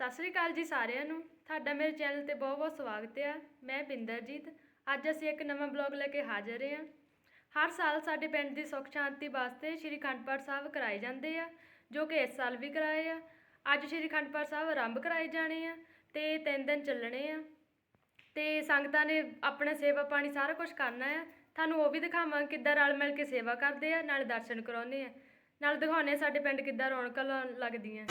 ਸਤਿ ਸ੍ਰੀ ਅਕਾਲ ਜੀ ਸਾਰਿਆਂ ਨੂੰ। ਤੁਹਾਡਾ ਮੇਰੇ ਚੈਨਲ ਤੇ ਬਹੁਤ-ਬਹੁਤ ਸਵਾਗਤ ਹੈ। ਮੈਂ ਬਿੰਦਰਜੀਤ। ਅੱਜ ਅਸੀਂ ਇੱਕ ਨਵਾਂ ਬਲੌਗ ਲੈ ਕੇ ਹਾਜ਼ਰ ਹਾਂ। ਹਰ ਸਾਲ ਸਾਡੇ ਪਿੰਡ ਦੀ ਸੁੱਖ ਸ਼ਾਂਤੀ ਵਾਸਤੇ ਸ਼੍ਰੀ ਅਖੰਡ ਪਾਠ ਸਾਹਿਬ ਕਰਾਏ ਜਾਂਦੇ ਆ, ਜੋ ਕਿ ਇਸ ਸਾਲ ਵੀ ਕਰਾਏ ਆ। ਅੱਜ ਸ਼੍ਰੀ ਅਖੰਡ ਪਾਠ ਸਾਹਿਬ ਆਰੰਭ ਕਰਾਏ ਜਾਣੇ ਆ ਤੇ ਤਿੰਨ ਦਿਨ ਚੱਲਣੇ ਆ। ਤੇ ਸੰਗਤਾਂ ਨੇ ਆਪਣਾ ਸੇਵਾ ਪਾਣੀ ਸਾਰਾ ਕੁਝ ਕਰਨਾ ਆ। ਤੁਹਾਨੂੰ ਉਹ ਵੀ ਦਿਖਾਵਾਂ ਕਿੱਦਾਂ ਰਲ ਮਿਲ ਕੇ ਸੇਵਾ ਕਰਦੇ ਆ, ਨਾਲੇ ਦਰਸ਼ਨ ਕਰਾਉਂਦੇ ਆ। ਨਾਲ ਦਿਖਾਉਂਦੇ ਆ ਸਾਡੇ ਪਿੰਡ ਕਿੱਦਾਂ ਰੌਣਕਾਂ ਲਾ- ਲੱਗਦੀਆਂ।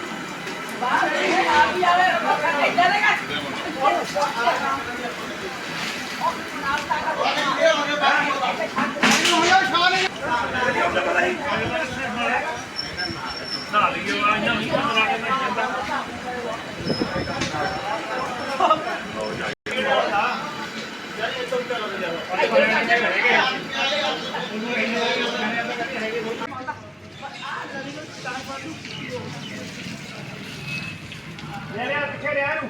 ਲੈ ਲੈ ਪਿੱਛੇ ਰਿਆ ਨੂੰ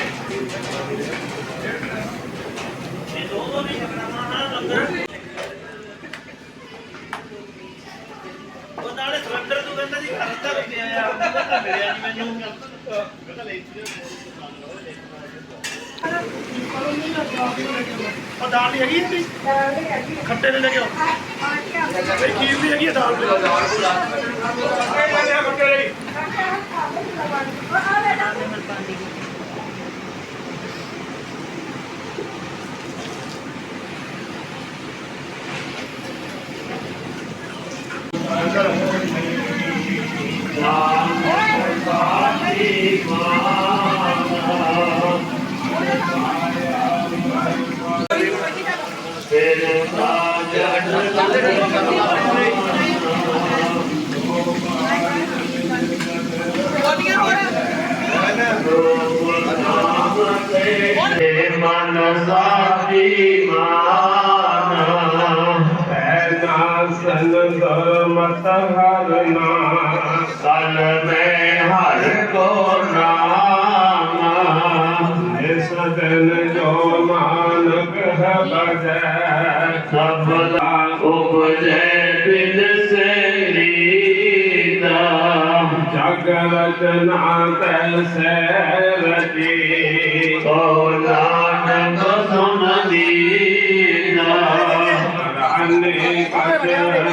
ਉਹ ਦਾਲ ਨਹੀਂ ਹੈਗੀ ਇੱਥੇ ਖੱਟੇ ਦੇ ਲੈ ਕੇ ਆਓ। ਨਹੀਂ ਖੀਰ ਵੀ ਹੈਗੀ ਆ ਦਾਲ ਦੇ? ਖੱਟੇ ਲਈ। ਮਨ ਸਾਖੀ ਮਾਨ ਪੈਨਾ ਸੰਤ ਮਤ ਹਰਨਾ ਤਨ ਮੈਂ ਹਰ ਕੋ ਨਾਮ ਇਸ ਦਿਨ ਜੋ ਨਾਨਕ ਹੈ ਬਜੈ ਸਬਦਾ ਉਪਜੈ ਬਿਨ ਸੇ ਰੀਤਾ ਜਗ ਰਚਨਾ ਤੈਸੈ ਰਚੀ ਕੋ ਨਾਨਕ ਸੁਨ ਦੀਨਾ ਰਾਨੇ ਕਚਨ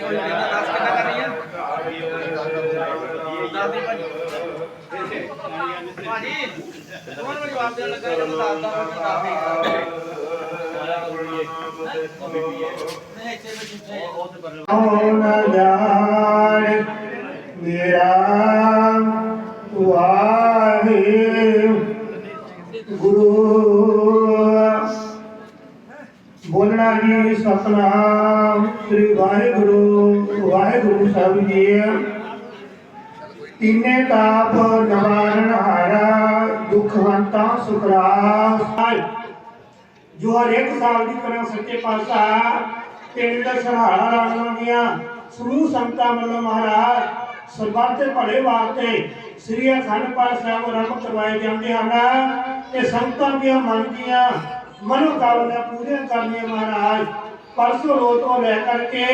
ਜਾਂਦਾ ਨਹੀਂ ਉਹ ਕਹਿੰਦਾ ਦੱਸ ਕਿੰਨਾ ਕਰ ਰਹੀ ਆ ਦੱਸ ਦੇ ਭਾਜੀ ਭਾਜੀ ਕੌਣ ਮੈਨੂੰ ਜਵਾਬ ਦੇਣ ਲੱਗਾ ਜਦੋਂ ਦੱਸਦਾ ਮੈਂ ਦੱਸ ਦੇ ਨਹੀਂ ਇੱਥੇ ਬੈਠੀ ਉਹ ਤੇ ਪਰ ਕੌਣ ਜਾਣ ਮੇਰਾ ਵਾਹੇ ਗੁਰੂ ਬੋਲਣਾ ਜੀ ਸਤਨਾਮ ਸ੍ਰੀ ਵਾਹਿਗੁਰੂ ਵਾਹਿਗੁਰੂ ਸਾਹਿਬ ਤਾਪ ਨਿਵਾਰਨ ਹਾਰਾ, ਦੁਖਵੰਤਾ ਸੁਖਰਾਸ ਜੋ ਹਰ ਇੱਕ ਸਾਲ ਦੀ ਤਰ੍ਹਾਂ ਸੱਚੇ ਪਾਤਸ਼ਾਹ ਪਿੰਡ ਦਾ ਸਹਾਰਾ ਰਾਣੀਆਂ ਦੀਆਂ ਸਮੂਹ ਸੰਗਤਾਂ ਵੱਲੋਂ ਮਹਾਰਾਜ, ਸਰਬੱਤ ਦੇ ਭਲੇ ਵਾਸਤੇ ਸ੍ਰੀ ਅਖੰਡ ਪਾਠ ਸਾਹਿਬ ਆਰੰਭ ਕਰਵਾਏ ਜਾਂਦੇ ਹਨ ਤੇ ਸੰਗਤਾਂ ਦੀਆਂ ਮਨ ਮਨੋਕਾਮਨਾ ਪੂਰੀਆਂ ਕਰਨੀਆਂ ਮਹਾਰਾਜ, ਪਰਸੋਂ ਰੋਜ਼ ਤੋਂ ਲੈ ਕਰਕੇ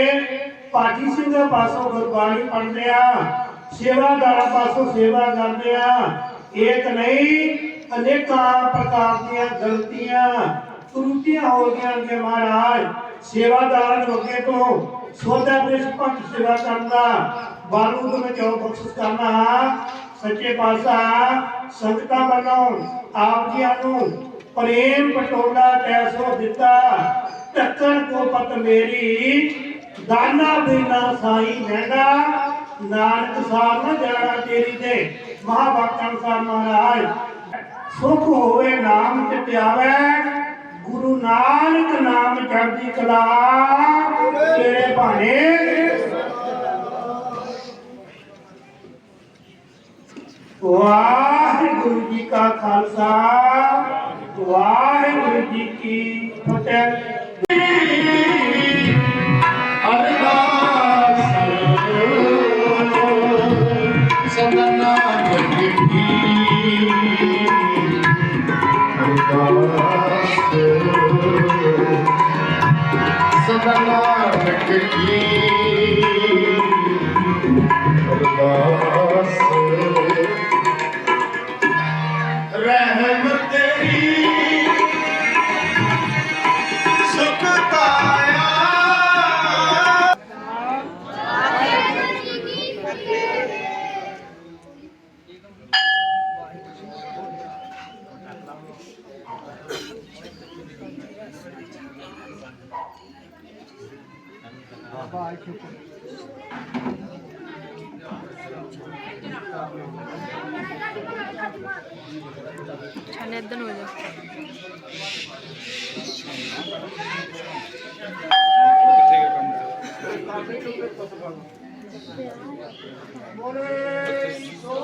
ਪਾਠੀ ਸਿੰਘਾਂ ਪਾਸੋਂ ਗੁਰਬਾਣੀ ਪੜ੍ਹਦੇ ਆ ਸੇਵਾਦਾਰਾਂ ਪਾਸੋਂ ਸੇਵਾ ਕਰਦੇ ਆ। ਇੱਕ ਨਹੀਂ, ਅਨੇਕਾਂ ਪ੍ਰਕਾਰ ਦੀਆਂ ਗਲਤੀਆਂ, ਤਰੁੱਟੀਆਂ ਹੋ ਗਈਆਂ ਨੇ ਮਹਾਰਾਜ। ਸੇਵਾਦਾਰਾਂ ਨੂੰ ਅੱਗੇ ਤੋਂ ਸੋਧਾ ਪ੍ਰਿਸ਼ਪੰਤ ਸੇਵਾ ਕਰਨ ਦਾ ਬਾਰੂਦ ਜੋ ਬਖਸ਼ਿਸ਼ ਕਰਨਾ ਸੱਚੇ ਪਾਤਸ਼ਾਹ, ਸੰਗਤਾਂ ਵੱਲੋਂ ਆਪ ਜੀਆਂ ਨੂੰ ਪ੍ਰੇਮ ਪਟੋਲਾ ਤੈਸੋ ਦਿੱਤਾ। ਢੱਕਣ ਕੋ ਪਤ ਮੇਰੀ ਦਾਨਾ ਬਿਨਾ ਸਾਈ ਮਹਿੰਗਾ ਨਾਨਕ ਸਾਰ ਨਾ ਜਾਣਾ ਤੇਰੀ ਤੇ ਮਹਾਭਗਤਾਂ ਅਨੁਸਾਰ ਮਹਾਰਾਜ। ਸੁਖ ਹੋਵੇ ਨਾਮ ਤੇ ਪਿਆਵੇ, ਗੁਰੂ ਨਾਨਕ ਨਾਮ ਚੜ੍ਹਦੀ ਕਲਾ। ਤੇਰੇ ਭਾਣੇ। ਵਾਹਿਗੁਰੂ ਜੀ ਕਾ ਖਾਲਸਾ, ਵਾਹਿਗੁਰੂ ਜੀ ਕੀ ਫਤਿਹ। ਜਗੀ ਛਾਨੇ ਇਧਰ ਨੂੰ ਹੋ ਜਾ ਬੋਲੇ ਸੋ